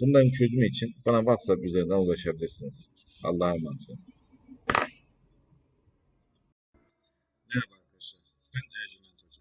Bunların çözümü için bana WhatsApp üzerinden ulaşabilirsiniz. Allah'a emanet olun. Merhaba arkadaşlar. Ben Ercüment Hoca.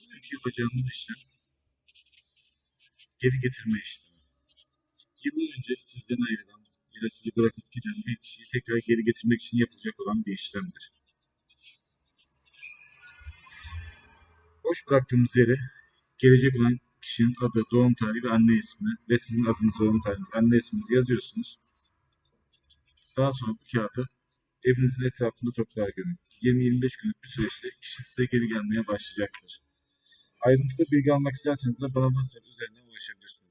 Bugünkü yapacağımız işlem geri getirme işlemi. Yıllar önce sizden ayrılan ya da sizi bırakıp giden bir kişiyi tekrar geri getirmek için yapılacak olan bir işlemdir. Boş bıraktığımız yere gelecek olan kişinin adı, doğum tarihi ve anne ismi ve sizin adınız, doğum tarihiniz, anne isminizi yazıyorsunuz. Daha sonra bu kağıdı evinizin etrafında toprağa gömün. 20-25 günlük bir süreçte kişi size geri gelmeye başlayacaktır. Ayrıntılı bilgi almak isterseniz de bana WhatsApp üzerinden ulaşabilirsiniz.